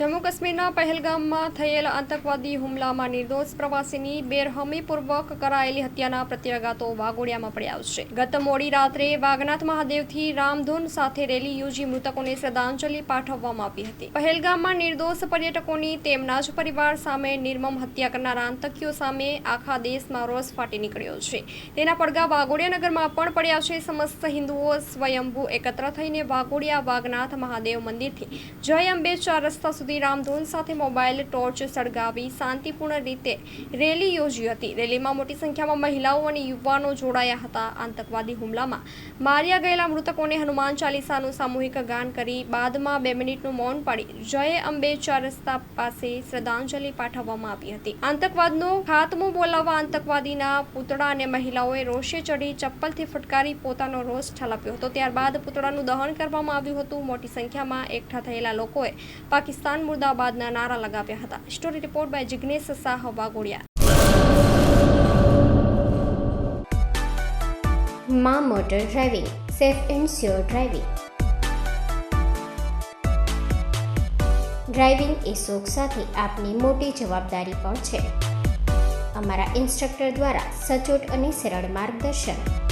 જમ્મુ કાશ્મીરના પહેલગામમાં થયેલ આતંકવાદી હુમલામાં નિર્દોષ પ્રવાસીની બેરહમીપૂર્વક કરાયેલી હત્યાના પ્રત્યાઘાતો વાગોડિયામાં પડ્યા છે. ગત મોડી રાત્રે વાગનાથ મહાદેવથી રામધૂન સાથે રેલી યોજી મૃતકોને શ્રદ્ધાંજલિ પાઠવવામાં આવી હતી. પહેલગામમાં નિર્દોષ પર્યટકોની તેમના જ પરિવાર સામે નિર્મમ હત્યા કરનાર આતંકીઓ સામે આખા દેશમાં રોષ ફાટી નીકળ્યો છે. તેના પડઘા વાઘોડિયા નગરમાં પણ પડ્યા છે. સમસ્ત હિન્દુઓ સ્વયંભૂ એકત્ર થઈને વાઘોડિયા વાઘનાથ મહાદેવ મંદિરથી જય અંબે ચાર રસ્તા સુધી રામધૂન સાથે મોબાઈલ ટોર્ચ સળગાવી શાંતિપૂર્ણ રીતે રેલી યોજી હતી. રેલીમાં મોટી સંખ્યામાં મહિલાઓ અને યુવાનો જોડાયા હતા. આતંકવાદી હુમલામાં માર્યા ગયેલા મૃતકોને હનુમાન ચાલીસાનું સામૂહિક ગાન કરી બાદમાં બે મિનિટનું મૌન પાડી જય અંબે ચાર રસ્તા પાસે શ્રદ્ધાંજલિ પાઠવવામાં આવી હતી. આતંકવાદનો ખાતમો બોલાવવા આતંકવાદીના પૂતળા અને મહિલાઓએ રોષે ચડી ચપ્પલથી ફટકારી પોતાનો રોષ ઠાલવ્યો હતો. ત્યારબાદ પૂતળાનું દહન કરવામાં આવ્યું હતું. મોટી સંખ્યામાં એકઠા થયેલા લોકોએ પાકિસ્તાન મુર્દાબાદના નારા લગાવ્યા હતા. Story report by Jignesh Shah Waghodia મા motor driving, safe and sure driving. Driving એ શોખ સાથે આપની મોટી જવાબદારી પણ છે. અમારા ઇન્સ્ટ્રક્ટર દ્વારા સચોટ અને સરળ માર્ગદર્શન.